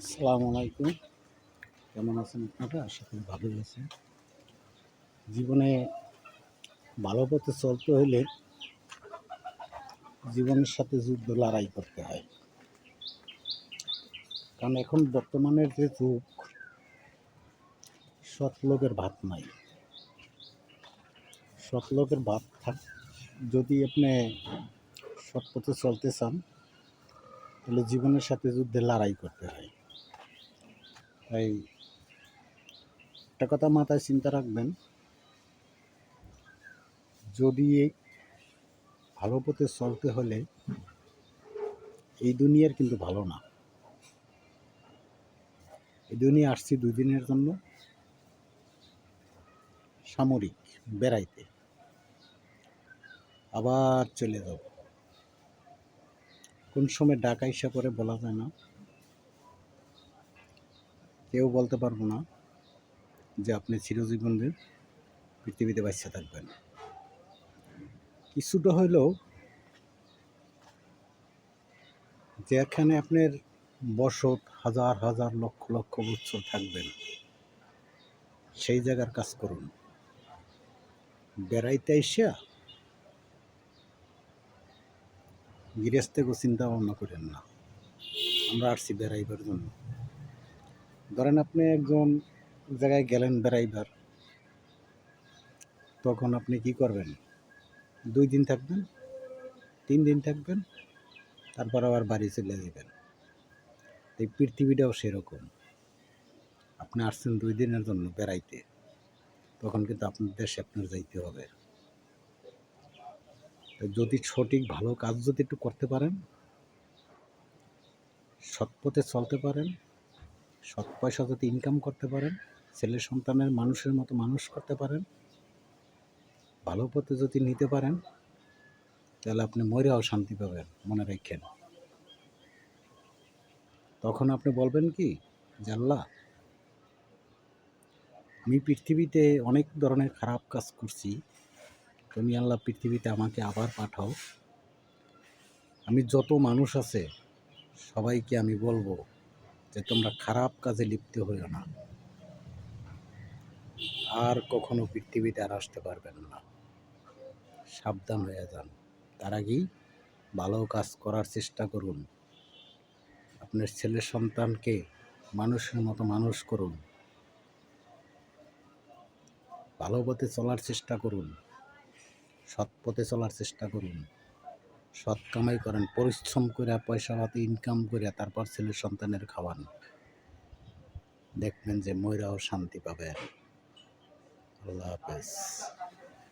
আসসালামু আলাইকুম। কেমন আছেন আপনারা? আশা করি ভালোই আছেন। জীবনে ভালো পথে চলতে হলে জীবনের সাথে যুদ্ধ, লড়াই করতে হয়। কারণ এখন বর্তমানের যে যুগ, সৎ লোকের ভাত নাই। সৎ লোকের ভাত থাক, যদি আপনি সৎ পথে চলতে চান, তাহলে জীবনের সাথে যুদ্ধে লড়াই করতে হয়। তাই একটা কথা মাথায় চিন্তা রাখবেন, যদি ভালো পথে চলতে হলে এই দুনিয়ার কিন্তু ভালো না। এই দুনিয়া আসছি দুই দিনের জন্য সামরিক বেড়াইতে, আবার চলে যাব। কোন সময় ডাকা করে বলা যায় না। কেউ বলতে পারব না যে আপনি চিরজীবনের পৃথিবীতে বাচ্চা থাকবেন। কিছুটা হইলেও যেখানে আপনার বসত হাজার হাজার, লক্ষ লক্ষ বছর থাকবেন, সেই জায়গার কাজ করুন। বেড়াইতে আইসা গৃহস্থকে চিন্তা ভাবনা করেন না। আমরা আসছি বেড়াইবার জন্য। ধরেন আপনি একজন জায়গায় গেলেন বেড়াইবার তখন আপনি কি করবেন? দুই দিন থাকবেন, তিন দিন থাকবেন, তারপর আবার বাড়ি চলে যাবেন। এই পৃথিবীটাও সেরকম। আপনি আসছেন দুই দিনের জন্য বেড়াইতে, তখন কিন্তু আপনার দেশে আপনার যাইতে হবে। যদি সঠিক ভালো কাজ যদি একটু করতে পারেন, সৎ পথে চলতে পারেন সৎ পয়সা যদি ইনকাম করতে পারেন, ছেলে সন্তানের মানুষের মতো মানুষ করতে পারেন, ভালো পথে যদি নিতে পারেন, তাহলে আপনি মরেও শান্তি পাবেন, মনে রাখেন। তখন আপনি বলবেন কি আল্লাহ, আমি পৃথিবীতে অনেক ধরনের খারাপ কাজ করছি, তুমি আল্লাহ পৃথিবীতে আমাকে আবার পাঠাও। আমি যত মানুষ আছে, সবাইকে আমি বলব যে তোমরা খারাপ কাজে লিপ্ত হইও না। আর কখনো পৃথিবীতে আর আসতে পারবেন না। সাবধান হয়ে যান। তার আগেই ভালো কাজ করার চেষ্টা করুন। আপনার ছেলে সন্তানকে মানুষের মতো মানুষ করুন। ভালো পথে চলার চেষ্টা করুন। সৎ পথে চলার চেষ্টা করুন। সৎ কামাই করেন, পরিশ্রম করে পয়সা পাতি ইনকাম করে তারপর ছেলে সন্তানের খাওয়ান। দেখবেন যে ময়রাও শান্তি পাবেন। আল্লাহ হাফেজ।